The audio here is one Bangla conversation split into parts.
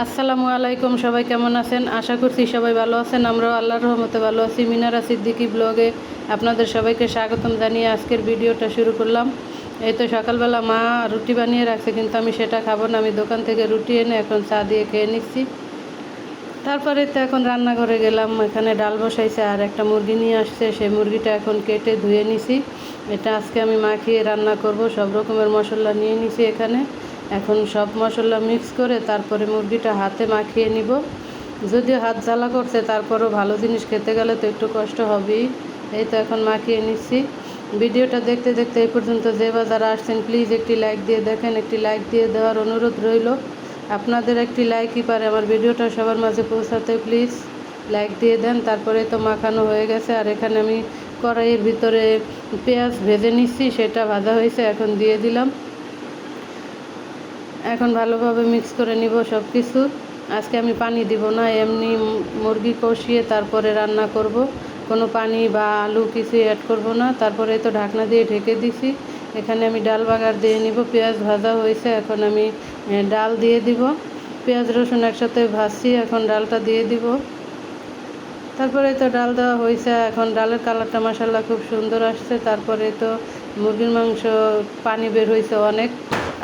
আসসালামু আলাইকুম, সবাই কেমন আছেন? আশা করছি সবাই ভালো আছেন। আমরাও আল্লাহর রহমতে ভালো আছি। মিনারা সিদ্দিকি ব্লগে আপনাদের সবাইকে স্বাগতম জানিয়ে আজকের ভিডিওটা শুরু করলাম। এই তো সকালবেলা মা রুটি বানিয়ে রাখছে, কিন্তু আমি সেটা খাব না। আমি দোকান থেকে রুটি এনে এখন চা দিয়ে খেয়ে নিচ্ছি। তারপরে তো এখন রান্নাঘরে গেলাম, এখানে ডাল বসাইছে আর একটা মুরগি নিয়ে আসছে। সেই মুরগিটা এখন কেটে ধুয়ে নিছি। এটা আজকে আমি মাখিয়ে রান্না করব। সব রকমের মশলা নিয়ে নিছি এখানে। এখন সব মশলা মিক্স করে তারপরে মুরগিটা হাতে মাখিয়ে নিব। যদিও হাত জ্বালা করছে, তারপরও ভালো জিনিস খেতে গেলে তো একটু কষ্ট হবেই। এই তো এখন মাখিয়ে নিচ্ছি। ভিডিওটা দেখতে দেখতে এই পর্যন্ত যে বা যারা আসছেন প্লিজ একটি লাইক দিয়ে দেখেন। একটি লাইক দিয়ে দেওয়ার অনুরোধ রইল। আপনাদের একটি লাইকই পারে আমার ভিডিওটা সবার মাঝে পৌঁছাতে প্লিজ লাইক দিয়ে দেন। তারপরে তো মাখানো হয়ে গেছে। আর এখানে আমি কড়াইয়ের ভিতরে পেঁয়াজ ভেজে নিচ্ছি, সেটা ভাজা হয়েছে, এখন দিয়ে দিলাম। এখন ভালোভাবে মিক্স করে নিব সব কিছু আজকে আমি পানি দিব না, এমনি মুরগি কষিয়ে তারপরে রান্না করব। কোনো পানি বা আলু কিছু অ্যাড করব না। তারপরে তো ঢাকনা দিয়ে ঢেকে দিছি। এখানে আমি ডাল বাগার দিয়ে নিব। পেঁয়াজ ভাজা হয়েছে, এখন আমি ডাল দিয়ে দিব। পেঁয়াজ, রসুন একসাথে ভাজছি, এখন ডালটা দিয়ে দিব। তারপরে তো ডাল দেওয়া হয়েছে। এখন ডালের কালারটা মাসাল্লাহ খুব সুন্দর আসছে। তারপরে তো মুরগির মাংস পানি বের হয়েছে অনেক।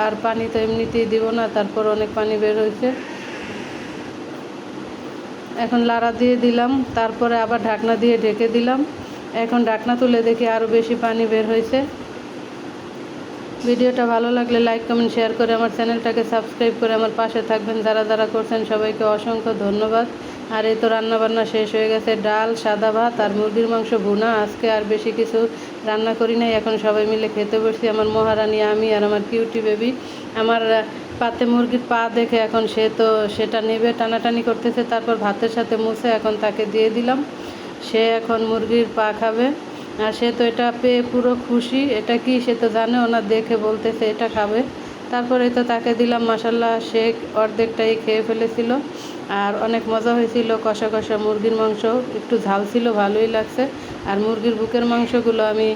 আর পানি তো এমনিতেই দিব না, তারপর অনেক পানি বের হয়েছে। এখন লাড়া দিয়ে দিলাম, তারপরে আবার ঢাকনা দিয়ে ঢেকে দিলাম। এখন ঢাকনা তুলে দেখি আরও বেশি পানি বের হয়েছে। ভিডিওটা ভালো লাগলে লাইক, কমেন্ট, শেয়ার করে আমার চ্যানেলটাকে সাবস্ক্রাইব করে আমার পাশে থাকবেন। যারা যারা করছেন সবাইকে অসংখ্য ধন্যবাদ। আর এই তো রান্নাবান্না শেষ হয়ে গেছে, ডাল, সাদা ভাত আর মুরগির মাংস ভুনা। আজকে আর বেশি কিছু রান্না করি নাই, এখন সবাই মিলে খেতে বসছি। আমার মহারানী, আমি আর আমার কিউটি বেবি। আমার পাতে মুরগির পা দেখে এখন সে তো সেটা নেবে, টানাটানি করতেছে। তারপর ভাতের সাথে মুছে এখন তাকে দিয়ে দিলাম। সে এখন মুরগির পা খাবে। আর সে তো এটা পেয়ে পুরো খুশি। এটা কি সে তো জানে, ওনার দেখে বলতেছে এটা খাবে। তারপরে তো তাকে দিলাম মাসাল্লাহ সে অর্ধেকটাই খেয়ে ফেলেছিল। আর অনেক মজা হয়েছিল, কষা কষা মুরগির মাংস, একটু ঝাল ছিল, ভালোই লাগছে। আর মুরগির বুকের মাংসগুলো আমি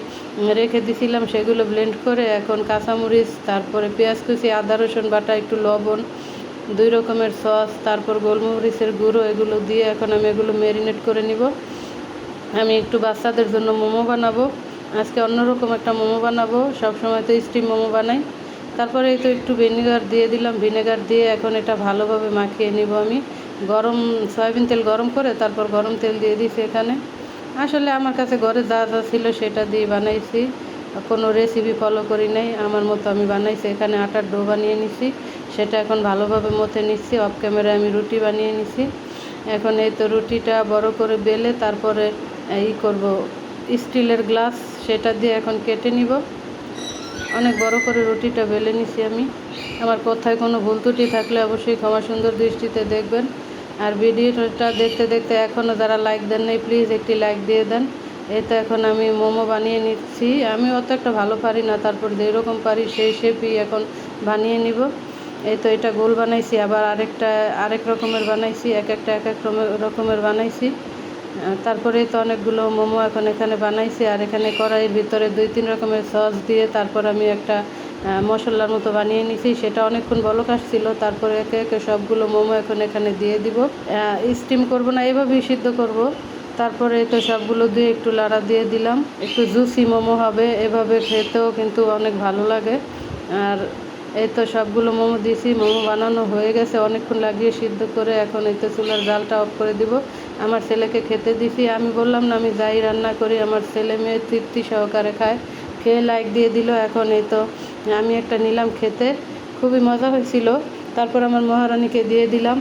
রেখে দিছিলাম, সেগুলো ব্লেন্ড করে এখন কাঁচামরিচ, তারপরে পেঁয়াজ কুচি, আদা রসুন বাটা, একটু লবণ, দুই রকমের সস, তারপর গোলমরিচের গুঁড়ো, এগুলো দিয়ে এখন আমি এগুলো ম্যারিনেট করে নিব। আমি একটু বাচ্চাদের জন্য মোমো বানাবো। আজকে অন্যরকম একটা মোমো বানাবো, সবসময় তো স্টিম মোমো বানাই। তারপরে এই তো একটু ভিনেগার দিয়ে দিলাম। ভিনেগার দিয়ে এখন এটা ভালোভাবে মাখিয়ে নিব আমি। গরম, সয়াবিন তেল গরম করে তারপর গরম তেল দিয়ে দিছি এখানে। আসলে আমার কাছে ঘরে যা যা ছিল সেটা দিয়ে বানাইছি। কোনো রেসিপি ফলো করি নাই। আমার মতো আমি বানাইছি। এখানে আটার ডো বানিয়ে নিছি। সেটা এখন ভালোভাবে মতে নিচ্ছি। অফ ক্যামেরায় আমি রুটি বানিয়ে নিছি। এখন এই তো রুটিটা বড় করে বেলে তারপরে ই করব। স্টিলের গ্লাস সেটা দিয়ে এখন কেটে নিব। অনেক বড় করে রুটিটা বেলে নিছি আমি। আমার কোথায় কোনো ভুল ত্রুটি থাকলে অবশ্যই ক্ষমা সুন্দর দৃষ্টিতে দেখবেন। আর ভিডিওটা দেখতে দেখতে এখনও যারা লাইক দেন নাই প্লিজ একটি লাইক দিয়ে দেন। এই তো এখন আমি মোমো বানিয়ে নিচ্ছি। আমি অত একটা ভালো পারি না, তারপর যেরকম পারি সেই শেপই এখন বানিয়ে নিব। এই তো এটা গোল বানাইছি, আবার আরেকটা, আরেক রকমের বানাইছি, এক একটা, এক এক রকমের বানাইছি। তারপরে তো অনেকগুলো মোমো এখন এখানে বানাইছি, আর এখানে কড়াইয়ের ভিতরে দুই তিন রকমের সস দিয়ে তারপর আমি একটা মশলার মতো বানিয়ে নিছি। সেটা অনেকক্ষণ বলক আসছিল, তারপরে একে একে সবগুলো মোমো এখন এখানে দিয়ে দিব। স্টিম করব না, এভাবেই সিদ্ধ করব। তারপরে তো সবগুলো দিয়ে একটু লাড়া দিয়ে দিলাম। একটু জুসি মোমো হবে, এভাবে খেতেও কিন্তু অনেক ভালো লাগে। আর এই তো সবগুলো মোমো দিয়েছি, মোমো বানানো হয়ে গেছে। অনেকক্ষণ লাগিয়ে সিদ্ধ করে এখন এই তো চুলার জালটা অফ করে দিব। আমার ছেলেকে খেতে দিছি। আমি বললাম না, আমি যাই রান্না করি। আমার ছেলে মেয়ে তৃপ্তি সহকারে খায়। খেয়ে লাইক দিয়ে দিল এখন এই তো। আমি একটা নিলাম খেতে। খুবই মজা হয়েছিল। তারপর আমার মহারানীকে দিয়ে দিলাম।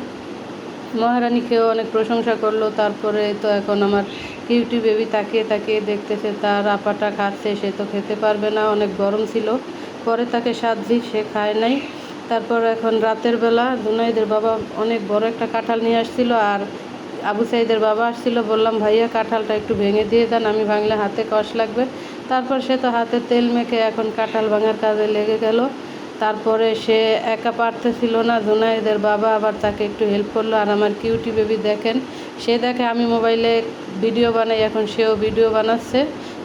মহারানী খেয়েও অনেক প্রশংসা করল। তারপরে তো এখন আমার কিউটি বেবি তাকিয়ে তাকিয়ে দেখতেছে, তার আপাটা খাচ্ছে, সে তো খেতে পারবে না। অনেক গরম ছিল। পরে তাকে সাজি সে খায় নাই। তারপর এখন রাতের বেলা দুনাইদের বাবা অনেক বড় একটা কাঁঠাল নিয়ে আসছিল আর আবু সাইদের বাবা আসছিল, বললাম, ভাইয়া, কাঁঠালটা একটু ভেঙে দিয়ে দেন, আমি ভাঙলে হাতে কষ লাগবে। তারপর সে তো হাতে তেল মেখে এখন কাঁঠাল ভাঙার কাজে লেগে গেল। তারপরে সে একা পারতেছিল না জুনাইদের বাবা আবার তাকে একটু হেল্প করল। আর আমার কিউটি বেবি দেখেন, সে দেখে আমি মোবাইলে ভিডিও বানাই, এখন সেও ভিডিও বানাচ্ছে।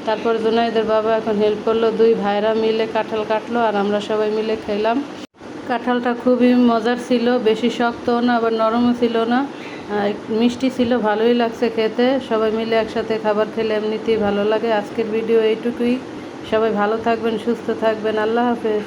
তারপর জুনাইদের বাবা এখন হেল্প করল, দুই ভাইরা মিলে কাঁঠাল কাটলো আর আমরা সবাই মিলে খেলাম। কাঁঠালটা খুবই মজার ছিল, বেশি শক্ত না, আবার নরমও ছিল না। মিষ্টি ছিল, ভালোই লাগছে খেতে। সবাই মিলে একসাথে খাবার খেলে এমনিতেই ভালো লাগে। আজকের ভিডিও এইটুকুই। সবাই ভালো থাকবেন, সুস্থ থাকবেন। আল্লাহ হাফেজ।